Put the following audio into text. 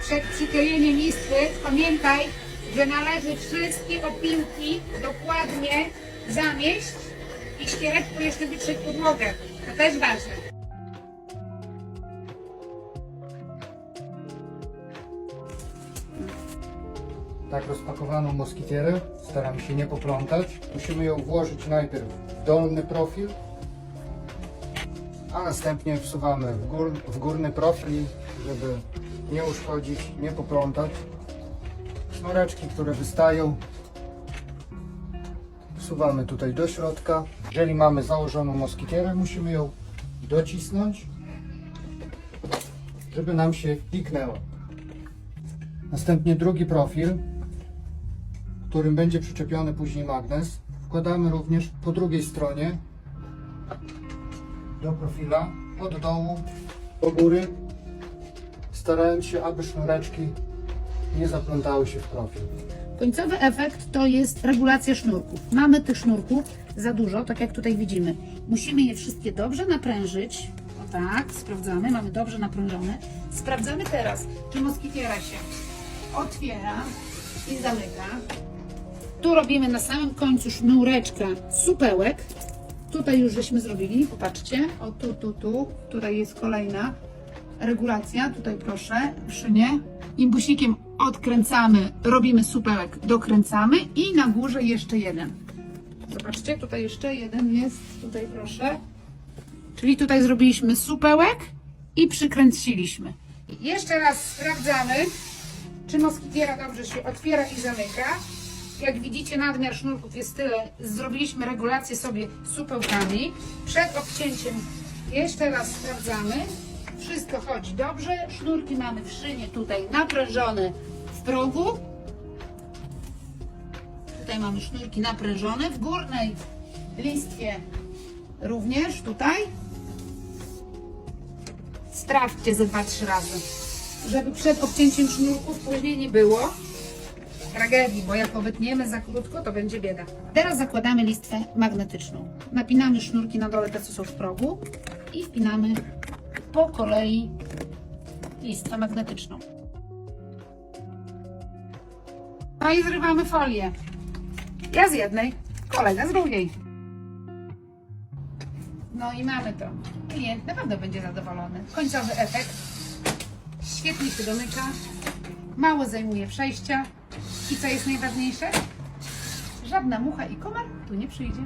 przed przyklejeniem listwy pamiętaj, że należy wszystkie opiłki dokładnie zamieść i ściereczką jeszcze wytrzeć podłogę. To też ważne. Tak rozpakowaną moskitierę staramy się nie poplątać. Musimy ją włożyć najpierw w dolny profil, a następnie wsuwamy w, gór, w górny profil, żeby nie uszkodzić, nie poplątać. Sznureczki, które wystają, wsuwamy tutaj do środka. Jeżeli mamy założoną moskitierę, musimy ją docisnąć, żeby nam się wpiknęła. Następnie drugi profil, którym będzie przyczepiony później magnes. Wkładamy również po drugiej stronie do profila, od dołu do góry, starając się, aby sznureczki nie zaplątały się w profil. Końcowy efekt to jest regulacja sznurków. Mamy tych sznurków za dużo, tak jak tutaj widzimy. Musimy je wszystkie dobrze naprężyć. O tak, sprawdzamy, mamy dobrze naprężone. Sprawdzamy teraz, czy moskitiera się otwiera i zamyka. Tu robimy na samym końcu sznureczka supełek. Tutaj już żeśmy zrobili, popatrzcie. O tu, tu, tu. Tutaj jest kolejna regulacja. Tutaj proszę, szynie. Imbusikiem odkręcamy, robimy supełek, dokręcamy i na górze jeszcze jeden. Zobaczcie, tutaj jeszcze jeden jest. Tutaj proszę. Czyli tutaj zrobiliśmy supełek i przykręciliśmy. Jeszcze raz sprawdzamy, czy moskitiera dobrze się otwiera i zamyka. Jak widzicie, nadmiar sznurków jest tyle. Zrobiliśmy regulację sobie supełkami. Przed obcięciem jeszcze raz sprawdzamy. Wszystko chodzi dobrze. Sznurki mamy w szynie tutaj naprężone w progu. Tutaj mamy sznurki naprężone. W górnej listwie również tutaj. Sprawdźcie ze dwa, trzy razy, żeby przed obcięciem sznurków później nie było tragedii, bo jak obetniemy za krótko, to będzie bieda. Teraz zakładamy listwę magnetyczną. Napinamy sznurki na dole, te co są w progu i wpinamy po kolei listwę magnetyczną. No i zrywamy folię. Ja z jednej, kolega z drugiej. No i mamy to. Klient na pewno będzie zadowolony. Końcowy efekt. Świetnie się domyka. Mało zajmuje przejścia. I co jest najważniejsze? Żadna mucha i komar tu nie przyjdzie.